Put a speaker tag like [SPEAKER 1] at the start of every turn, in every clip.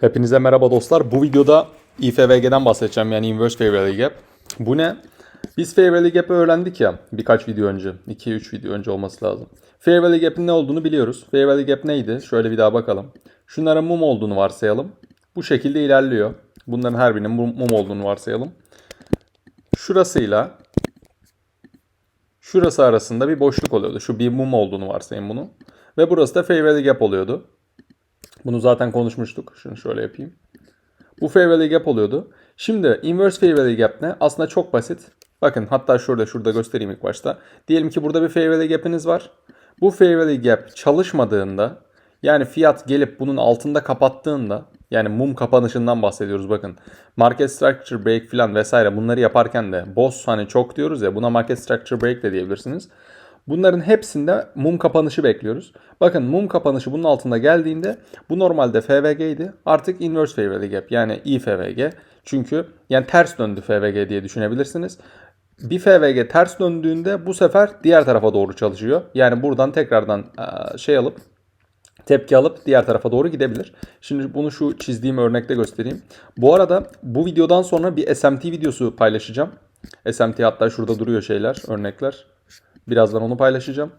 [SPEAKER 1] Hepinize merhaba dostlar. Bu videoda IFVG'den bahsedeceğim yani Inverse Value Gap. Bu ne? Biz Value Gap'ı öğrendik ya birkaç video önce. 2-3 video önce olması lazım. Value Gap'in ne olduğunu biliyoruz. Value Gap neydi? Şöyle bir daha bakalım. Şunların mum olduğunu varsayalım. Bu şekilde ilerliyor. Bunların her birinin mum olduğunu varsayalım. Şurasıyla şurası arasında bir boşluk oluyordu. Şu bir mum olduğunu varsayın bunu. Ve burası da Value Gap oluyordu. Bunu zaten konuşmuştuk. Şunu şöyle yapayım. Bu fair gap oluyordu. Şimdi inverse fair gap ne? Aslında çok basit. Bakın hatta şurada şurada göstereyim ilk başta. Diyelim ki burada bir fair value gap'iniz var. Bu fair gap çalışmadığında yani fiyat gelip bunun altında kapattığında yani mum kapanışından bahsediyoruz bakın. Market structure break falan vesaire bunları yaparken de boss hani çok diyoruz ya buna market structure break de diyebilirsiniz. Bunların hepsinde mum kapanışı bekliyoruz. Bakın mum kapanışı bunun altında geldiğinde bu normalde FVG idi. Artık inverse value gap yani IFVG. Çünkü yani ters döndü FVG diye düşünebilirsiniz. Bir FVG ters döndüğünde bu sefer diğer tarafa doğru çalışıyor. Yani buradan tekrardan eee, şey alıp tepki alıp diğer tarafa doğru gidebilir. Şimdi bunu şu çizdiğim örnekte göstereyim. Bu arada bu videodan sonra bir SMT videosu paylaşacağım. SMT hatta şurada duruyor şeyler, örnekler. Birazdan onu paylaşacağım.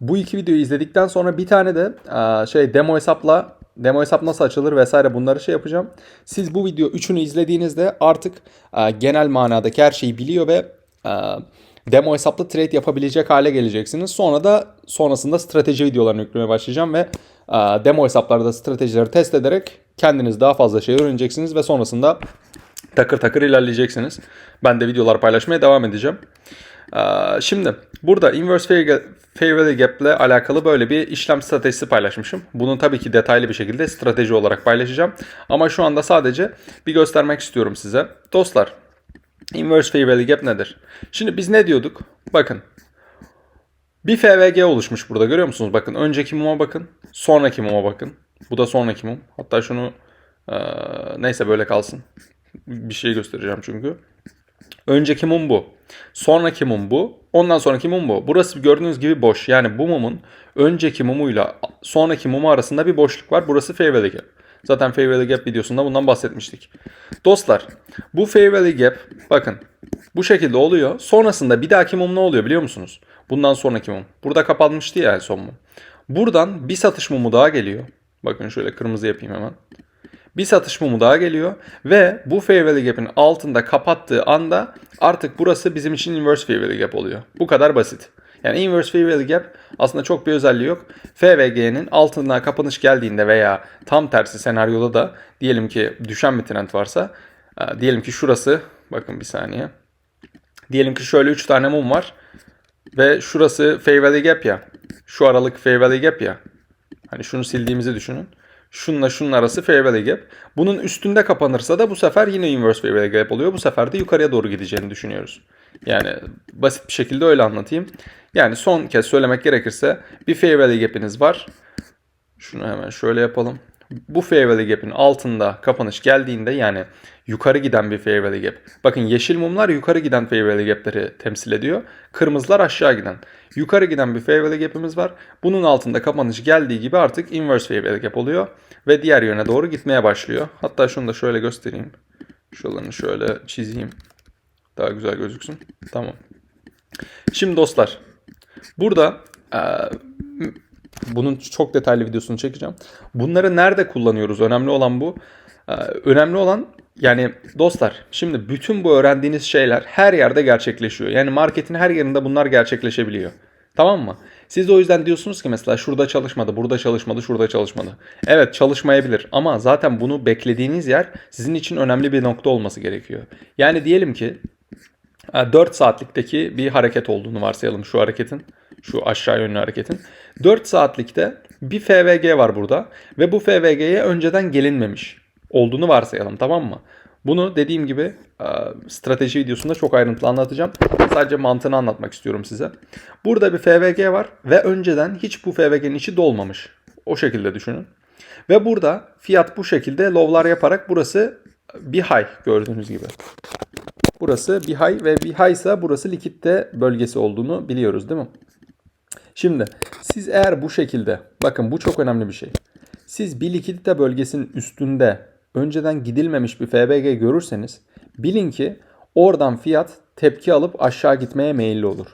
[SPEAKER 1] Bu iki videoyu izledikten sonra bir tane de eee, şey demo hesapla demo hesap nasıl açılır vesaire bunları şey yapacağım. Siz bu video üçünü izlediğinizde artık eee, genel manadaki her şeyi biliyor ve eee, demo hesapla trade yapabilecek hale geleceksiniz. Sonra da sonrasında strateji videolarını yüklemeye başlayacağım ve demo hesaplarda stratejileri test ederek kendiniz daha fazla şey öğreneceksiniz ve sonrasında takır takır ilerleyeceksiniz. Ben de videolar paylaşmaya devam edeceğim. Şimdi burada inverse fair, gap ile alakalı böyle bir işlem stratejisi paylaşmışım. Bunu tabii ki detaylı bir şekilde strateji olarak paylaşacağım. Ama şu anda sadece bir göstermek istiyorum size. Dostlar, inverse fair gap nedir? Şimdi biz ne diyorduk? Bakın. Bir FVG oluşmuş burada görüyor musunuz? Bakın önceki muma bakın. Sonraki muma bakın. Bu da sonraki mum. Hatta şunu eee, neyse böyle kalsın. Bir şey göstereceğim çünkü. Önceki mum bu. Sonraki mum bu. Ondan sonraki mum bu. Burası gördüğünüz gibi boş. Yani bu mumun önceki mumuyla sonraki mumu arasında bir boşluk var. Burası fair value gap. Zaten fair value gap videosunda bundan bahsetmiştik. Dostlar bu fair value gap bakın bu şekilde oluyor. Sonrasında bir dahaki mum ne oluyor biliyor musunuz? Bundan sonraki mum. Burada kapanmıştı ya en son mum. Buradan bir satış mumu daha geliyor. Bakın şöyle kırmızı yapayım hemen. Bir satış mumu daha geliyor ve bu fair value gap'in altında kapattığı anda artık burası bizim için inverse fair value gap oluyor. Bu kadar basit. Yani inverse fair value gap aslında çok bir özelliği yok. FVG'nin altına kapanış geldiğinde veya tam tersi senaryoda da diyelim ki düşen bir trend varsa e, diyelim ki şurası bakın bir saniye. Diyelim ki şöyle 3 tane mum var ve şurası fair value gap ya. Şu aralık fair value gap ya. Hani şunu sildiğimizi düşünün. Şununla şunun arası fair value gap. Bunun üstünde kapanırsa da bu sefer yine inverse fair value gap oluyor. Bu sefer de yukarıya doğru gideceğini düşünüyoruz. Yani basit bir şekilde öyle anlatayım. Yani son kez söylemek gerekirse bir fair value gap'iniz var. Şunu hemen şöyle yapalım. Bu fair value gap'in altında kapanış geldiğinde yani yukarı giden bir fair value gap. Bakın yeşil mumlar yukarı giden fair value gap'leri temsil ediyor. Kırmızılar aşağı giden. Yukarı giden bir fair value gap'imiz var. Bunun altında kapanış geldiği gibi artık inverse fair value gap oluyor. Ve diğer yöne doğru gitmeye başlıyor. Hatta şunu da şöyle göstereyim. Şuralarını şöyle çizeyim. Daha güzel gözüksün. Tamam. Şimdi dostlar. Burada eee, bunun çok detaylı videosunu çekeceğim. Bunları nerede kullanıyoruz? Önemli olan bu. Ee, önemli olan yani dostlar şimdi bütün bu öğrendiğiniz şeyler her yerde gerçekleşiyor. Yani marketin her yerinde bunlar gerçekleşebiliyor. Tamam mı? Siz o yüzden diyorsunuz ki mesela şurada çalışmadı, burada çalışmadı, şurada çalışmadı. Evet çalışmayabilir ama zaten bunu beklediğiniz yer sizin için önemli bir nokta olması gerekiyor. Yani diyelim ki 4 saatlikteki bir hareket olduğunu varsayalım şu hareketin. Şu aşağı yönlü hareketin. 4 saatlikte bir FVG var burada. Ve bu FVG'ye önceden gelinmemiş olduğunu varsayalım tamam mı? Bunu dediğim gibi e, strateji videosunda çok ayrıntılı anlatacağım. Sadece mantığını anlatmak istiyorum size. Burada bir FVG var ve önceden hiç bu FVG'nin içi dolmamış. O şekilde düşünün. Ve burada fiyat bu şekilde low'lar yaparak burası bir high gördüğünüz gibi. Burası bir high ve bir high ise burası likitte bölgesi olduğunu biliyoruz değil mi? Şimdi siz eğer bu şekilde bakın bu çok önemli bir şey. Siz bir likidite bölgesinin üstünde önceden gidilmemiş bir FBG görürseniz bilin ki oradan fiyat tepki alıp aşağı gitmeye meyilli olur.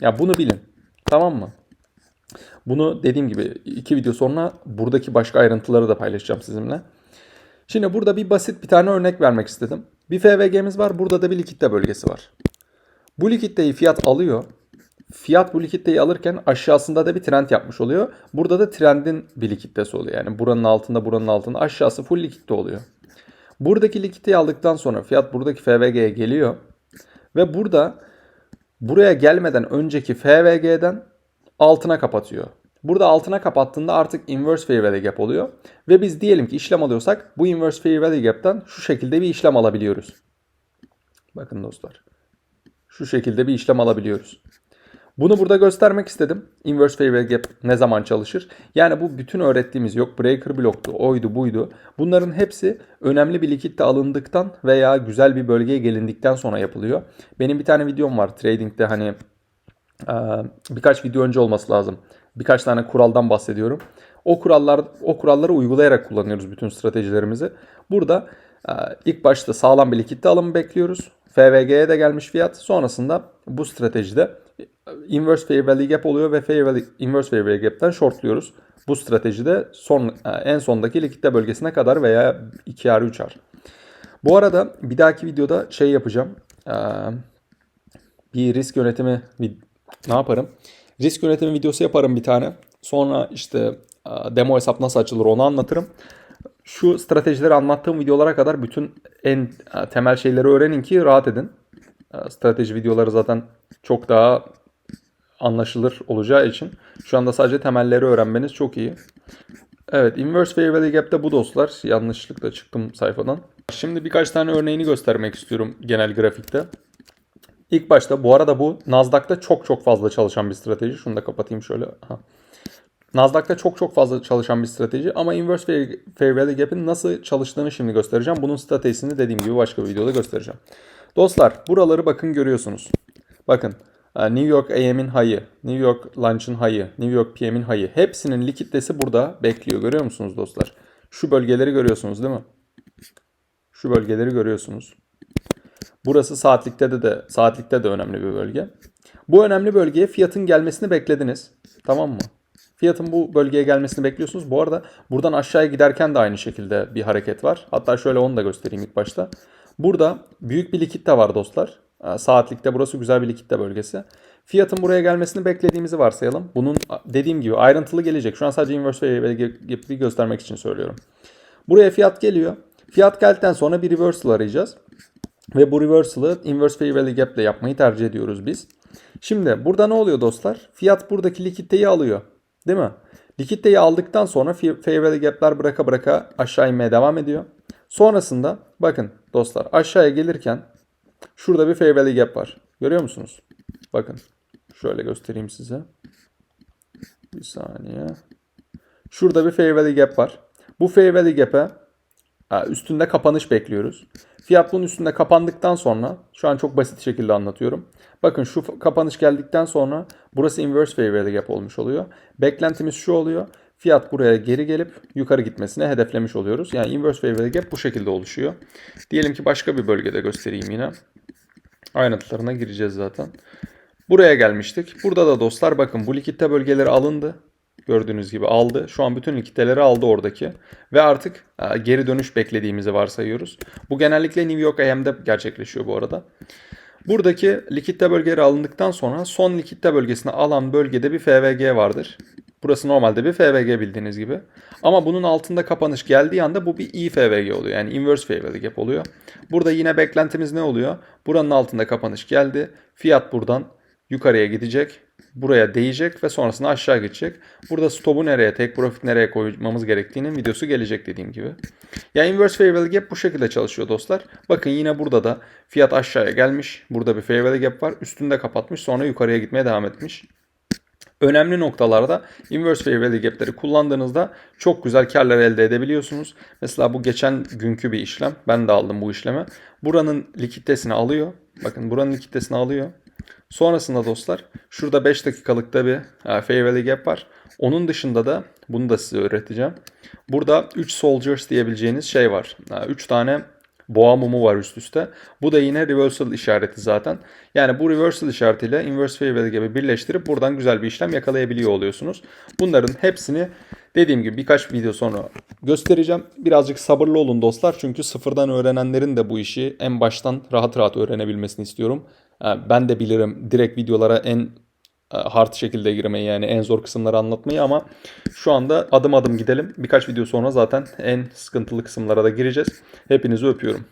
[SPEAKER 1] Ya bunu bilin. Tamam mı? Bunu dediğim gibi iki video sonra buradaki başka ayrıntıları da paylaşacağım sizinle. Şimdi burada bir basit bir tane örnek vermek istedim. Bir FVG'miz var. Burada da bir likitte bölgesi var. Bu likitteyi fiyat alıyor. Fiyat bu likitteyi alırken aşağısında da bir trend yapmış oluyor. Burada da trendin bir likittesi oluyor. Yani buranın altında buranın altında aşağısı full likitte oluyor. Buradaki likitteyi aldıktan sonra fiyat buradaki FVG'ye geliyor. Ve burada buraya gelmeden önceki FVG'den altına kapatıyor. Burada altına kapattığında artık inverse fair value gap oluyor. Ve biz diyelim ki işlem alıyorsak bu inverse fair value gap'ten şu şekilde bir işlem alabiliyoruz. Bakın dostlar. Şu şekilde bir işlem alabiliyoruz. Bunu burada göstermek istedim. Inverse fair value gap ne zaman çalışır? Yani bu bütün öğrettiğimiz yok breaker bloktu, oydu, buydu. Bunların hepsi önemli bir likitte alındıktan veya güzel bir bölgeye gelindikten sonra yapılıyor. Benim bir tane videom var trading'de hani birkaç video önce olması lazım. Birkaç tane kuraldan bahsediyorum. O kurallar o kuralları uygulayarak kullanıyoruz bütün stratejilerimizi. Burada ilk başta sağlam bir likitte alımı bekliyoruz. FVG'ye de gelmiş fiyat. Sonrasında bu stratejide inverse fair value gap oluyor ve fair value, inverse fair value gap'ten shortluyoruz. Bu stratejide son en sondaki likitte bölgesine kadar veya 2R 3R. Bu arada bir dahaki videoda şey yapacağım. Bir risk yönetimi ne yaparım? Risk yönetimi videosu yaparım bir tane. Sonra işte demo hesap nasıl açılır onu anlatırım. Şu stratejileri anlattığım videolara kadar bütün en temel şeyleri öğrenin ki rahat edin. Strateji videoları zaten çok daha anlaşılır olacağı için şu anda sadece temelleri öğrenmeniz çok iyi. Evet, inverse fair value gap'te bu dostlar. Yanlışlıkla çıktım sayfadan. Şimdi birkaç tane örneğini göstermek istiyorum genel grafikte. İlk başta bu arada bu Nasdaq'ta çok çok fazla çalışan bir strateji. Şunu da kapatayım şöyle. Aha. Nasdaq'ta çok çok fazla çalışan bir strateji ama inverse fair, fair value gap'in nasıl çalıştığını şimdi göstereceğim. Bunun stratejisini dediğim gibi başka bir videoda göstereceğim. Dostlar buraları bakın görüyorsunuz. Bakın New York AM'in high'ı, New York Lunch'ın high'ı, New York PM'in high'ı hepsinin likiddesi burada bekliyor. Görüyor musunuz dostlar? Şu bölgeleri görüyorsunuz değil mi? Şu bölgeleri görüyorsunuz. Burası saatlikte de, de saatlikte de önemli bir bölge. Bu önemli bölgeye fiyatın gelmesini beklediniz. Tamam mı? Fiyatın bu bölgeye gelmesini bekliyorsunuz. Bu arada buradan aşağıya giderken de aynı şekilde bir hareket var. Hatta şöyle onu da göstereyim ilk başta. Burada büyük bir likitte var dostlar. Saatlikte burası güzel bir likitte bölgesi. Fiyatın buraya gelmesini beklediğimizi varsayalım. Bunun dediğim gibi ayrıntılı gelecek. Şu an sadece inverse variable göstermek için söylüyorum. Buraya fiyat geliyor. Fiyat geldikten sonra bir reversal arayacağız. Ve bu reversal'ı inverse value gap ile yapmayı tercih ediyoruz biz. Şimdi burada ne oluyor dostlar? Fiyat buradaki likiditeyi alıyor. Değil mi? Likiditeyi aldıktan sonra value gap'ler bıraka bıraka aşağı inmeye devam ediyor. Sonrasında bakın dostlar aşağıya gelirken şurada bir fair value gap var. Görüyor musunuz? Bakın şöyle göstereyim size. Bir saniye. Şurada bir fair value gap var. Bu fair value gap'e üstünde kapanış bekliyoruz. Fiyat bunun üstünde kapandıktan sonra şu an çok basit şekilde anlatıyorum. Bakın şu kapanış geldikten sonra burası inverse fair value gap olmuş oluyor. Beklentimiz şu oluyor. Fiyat buraya geri gelip yukarı gitmesine hedeflemiş oluyoruz. Yani inverse fair value gap bu şekilde oluşuyor. Diyelim ki başka bir bölgede göstereyim yine. Ayrıntılarına gireceğiz zaten. Buraya gelmiştik. Burada da dostlar bakın bu likitte bölgeleri alındı. Gördüğünüz gibi aldı. Şu an bütün likiteleri aldı oradaki. Ve artık e, geri dönüş beklediğimizi varsayıyoruz. Bu genellikle New York AM'de gerçekleşiyor bu arada. Buradaki likitte bölgeleri alındıktan sonra son likitte bölgesine alan bölgede bir FVG vardır. Burası normalde bir FVG bildiğiniz gibi. Ama bunun altında kapanış geldiği anda bu bir IFVG oluyor. Yani inverse value gap oluyor. Burada yine beklentimiz ne oluyor? Buranın altında kapanış geldi. Fiyat buradan yukarıya gidecek buraya değecek ve sonrasında aşağı geçecek. Burada stop'u nereye, tek profit nereye koymamız gerektiğinin videosu gelecek dediğim gibi. Ya inverse fair gap bu şekilde çalışıyor dostlar. Bakın yine burada da fiyat aşağıya gelmiş. Burada bir fair gap var. Üstünde kapatmış sonra yukarıya gitmeye devam etmiş. Önemli noktalarda inverse fair value gap'leri kullandığınızda çok güzel karlar elde edebiliyorsunuz. Mesela bu geçen günkü bir işlem. Ben de aldım bu işlemi. Buranın likiditesini alıyor. Bakın buranın likiditesini alıyor. Sonrasında dostlar şurada 5 dakikalıkta bir e, fair value gap var. Onun dışında da Bunu da size öğreteceğim. Burada 3 soldiers diyebileceğiniz şey var. 3 tane boğa mumu var üst üste. Bu da yine reversal işareti zaten. Yani bu reversal işaretiyle inverse favorite gibi birleştirip buradan güzel bir işlem yakalayabiliyor oluyorsunuz. Bunların hepsini dediğim gibi birkaç video sonra göstereceğim. Birazcık sabırlı olun dostlar. Çünkü sıfırdan öğrenenlerin de bu işi en baştan rahat rahat öğrenebilmesini istiyorum. Ben de bilirim direkt videolara en e, hard şekilde girmeyi yani en zor kısımları anlatmayı ama şu anda adım adım gidelim. Birkaç video sonra zaten en sıkıntılı kısımlara da gireceğiz. Hepinizi öpüyorum.